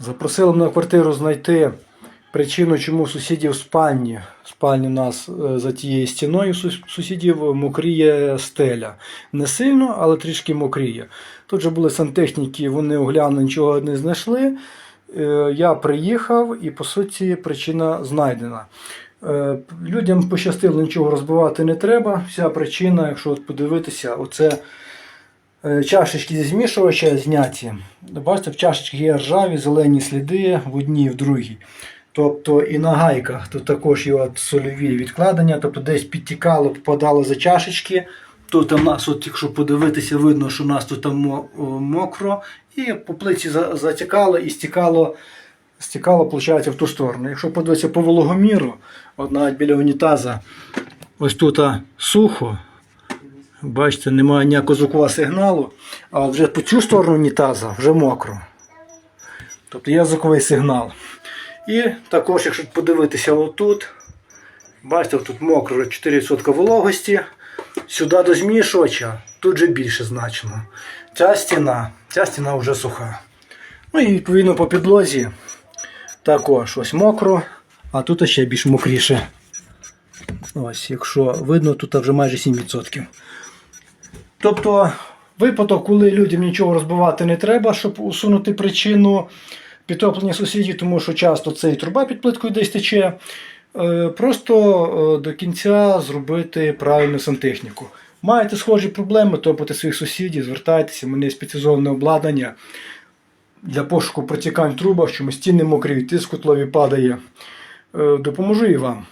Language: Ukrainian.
Запросили мене квартиру знайти причину, чому сусідів спальні. Спальні у нас е, за тією стіною сусідів мокріє стеля. Не сильно, але трішки мокріє. Тут же були сантехніки, вони оглянули, нічого не знайшли. Е, Я приїхав і, по суті, причина знайдена. Е, Людям пощастило, нічого розбивати не треба. Вся причина, якщо подивитися, оце чашечки зі змішувача зняті. Бачите, в чашечках є ржаві, зелені сліди в одній і в другій. Тобто і на гайках тут також є сольові відкладення, тобто десь підтікало, попадало за чашечки. Тут у нас, от, якщо подивитися, видно, що у нас тут там мокро, і по плиці затікало і стікало, стікало виходить, в ту сторону. Якщо подивитися по вологоміру, от навіть біля унітаза, ось тут сухо, бачите, немає ніякого звукового сигналу, а вже по цю сторону унітаза вже мокро. Тобто є звуковий сигнал. І також, якщо подивитися отут, бачите, тут мокро 4% вологості. Сюди до змішувача, тут же більше значно. Ця стіна, ця стіна вже суха. Ну і відповідно по підлозі також ось мокро, а тут ще більш мокріше. Ось, якщо видно, тут вже майже 7%. Тобто, випадок, коли людям нічого розбивати не треба, щоб усунути причину підтоплення сусідів, тому що часто цей труба під плиткою десь тече. Е, Просто е, до кінця зробити правильну сантехніку. Маєте схожі проблеми, топите своїх сусідів, звертайтеся, у мене спеціалізоване обладнання для пошуку протікань в трубах, чому стіни мокрі, тиск котлові падає. Е, Допоможу і вам.